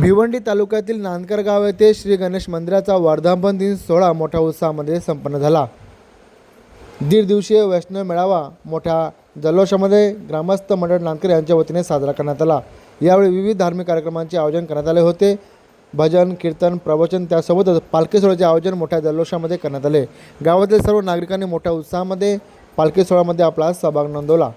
भिवंडी तालुक्यातील नांदकर गाव येथे श्री गणेश मंदिराचा वर्धापन दिन सोहळा मोठ्या उत्साहामध्ये संपन्न झाला. दीड दिवसीय वैष्णव मेळावा मोठ्या जल्लोषामध्ये ग्रामस्थ मंडळ नांदकर यांच्या वतीने साजरा करण्यात आला. यावेळी विविध धार्मिक कार्यक्रमांचे आयोजन करण्यात आले होते. भजन कीर्तन प्रवचन त्यासोबतच पालखी सोहळ्याचे आयोजन मोठ्या जल्लोषामध्ये करण्यात आले. गावातील सर्व नागरिकांनी मोठ्या उत्साहामध्ये पालखी सोहळ्यामध्ये आपला सहभाग नोंदवला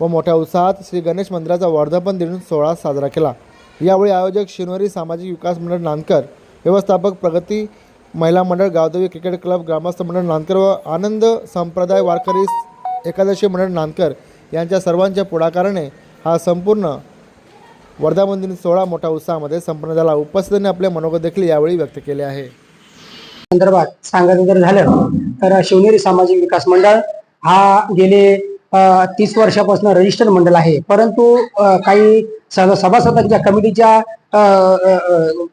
व मोठ्या उत्साहात श्री गणेश मंदिराचा वर्धापन दिन सोहळा साजरा केला. यावेळी आयोजक शिनवरी सामाजिक विकास मंडळ नांदकर व्यवस्थापक प्रगती महिला मंडळ गावदेवी क्रिकेट क्लब ग्रामस्थ मंडळ नांदकर व आनंद संप्रदाय वारकरी एकादशी मंडळ नांदकर यांच्या सर्वांच्या पुढाकाराने हा संपूर्ण वर्धामंदिन सोहळा मोठ्या उत्साहामध्ये संपन्न झाला. उपस्थितांनी आपले मनोगत देखील यावेळी व्यक्त केले आहे. संदर्भात सांगायचं जर झालं तर शिवनेरी सामाजिक विकास मंडळ हा गेले तीस वर्षापासून रजिस्टर मंडळ आहे. परंतु काही स- सभासदांच्या कमिटीच्या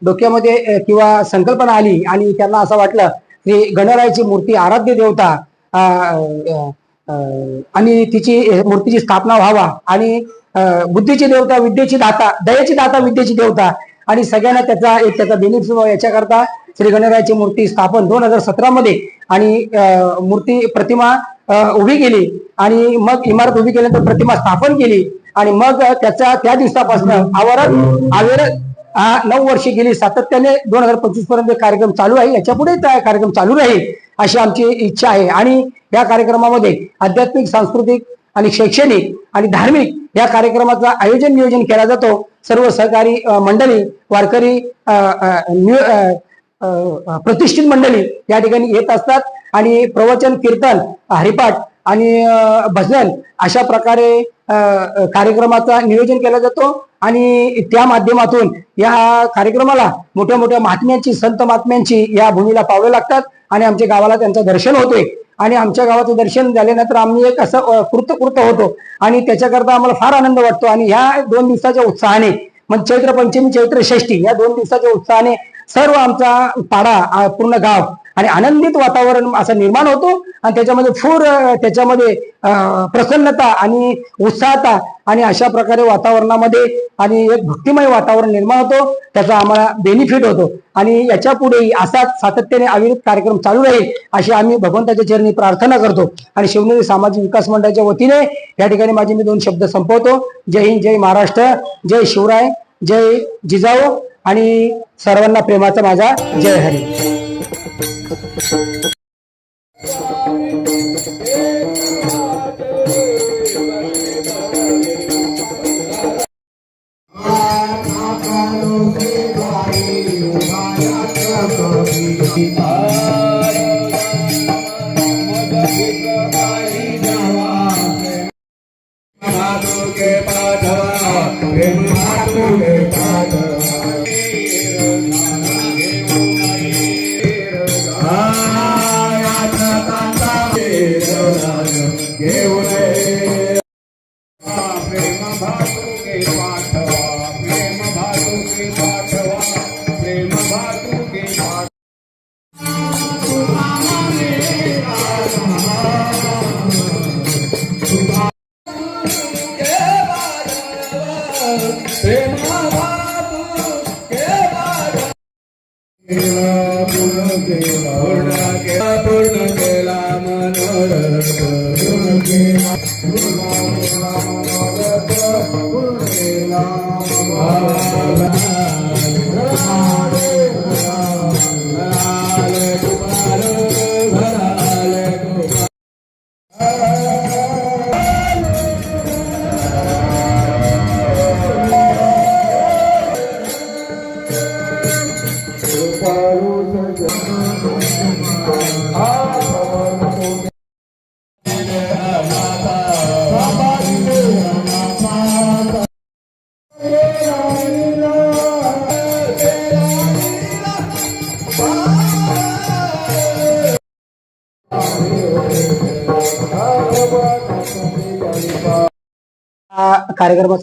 डोक्यामध्ये किंवा संकल्पना आली आणि त्यांना असं वाटलं की गणरायाची मूर्ती आराध्य देवता आणि तिची मूर्तीची स्थापना व्हावा आणि बुद्धीची देवता विद्येची दाता दयाची दाता विद्येची देवता आणि सगळ्यांना त्याचा एक त्याचा बेनिफिट व्हावा. याच्याकरता श्री गणरायाची मूर्ती स्थापन दोन हजार सतरा मध्ये आणि मूर्ती प्रतिमा उभी केली आणि मग इमारत उभी केल्यानंतर प्रतिमा स्थापन केली आणि मग त्याचा त्या दिवसापासून आवरत आवेर हा नऊ वर्षे गेली. सातत्याने दोन हजार पंचवीसपर्यंत कार्यक्रम चालू आहे. याच्यापुढे कार्यक्रम चालू राहील अशी आमची इच्छा आहे. आणि या कार्यक्रमामध्ये आध्यात्मिक सांस्कृतिक आणि शैक्षणिक आणि धार्मिक या कार्यक्रमाचं आयोजन नियोजन केला जातो. सर्व सहकारी मंडळी वारकरी न्यू- प्रतिष्ठित मंडळी या ठिकाणी येत असतात. आणि प्रवचन कीर्तन हरिपाठ आणि भजन अशा प्रकारे कार्यक्रमाचा नियोजन केला जातो. आणि त्या माध्यमातून या कार्यक्रमाला मोठ्या मोठ्या महात्म्यांची संत महात्म्यांची या भूमीला पावलं लागतात आणि आमच्या गावाला त्यांचं दर्शन होतोय. आणि आमच्या गावाचं दर्शन झाल्यानंतर आम्ही एक असं कृत कृतकृत होतो. आणि त्याच्याकरता आम्हाला फार आनंद वाटतो. आणि ह्या दोन दिवसाच्या उत्साहाने मग चैत्र पंचमी चैत्र षष्ठी या दोन दिवसाच्या उत्साहाने सर्व आमचा पाडा पूर्ण गाव आणि आनंदित वातावरण असं निर्माण होतो. आणि त्याच्यामध्ये फूर त्याच्यामध्ये प्रसन्नता आणि उत्साहता आणि अशा प्रकारे वातावरणामध्ये आणि एक भक्तिमय वातावरण निर्माण होतो. त्याचा आम्हाला बेनिफिट होतो. आणि याच्या पुढेही असाच सातत्याने अविरत कार्यक्रम चालू राहील अशी आम्ही भगवंताच्या चरणी प्रार्थना करतो. आणि शिवनेरी सामाजिक विकास मंडळाच्या वतीने या ठिकाणी माझे मी दोन शब्द संपवतो. जय हिंद जय महाराष्ट्र जय शिवराय जय जिजाऊ. आणि सर्वांना प्रेमाचा माझा जय हरी. प्रेम भातुके पाठवा प्रेम भातुके पाठवा प्रेम भातुके पाठवा प्रेम केला पूर्ण केला मनोरथ पूर्ण केला पूर्ण केला. कार्यक्रमात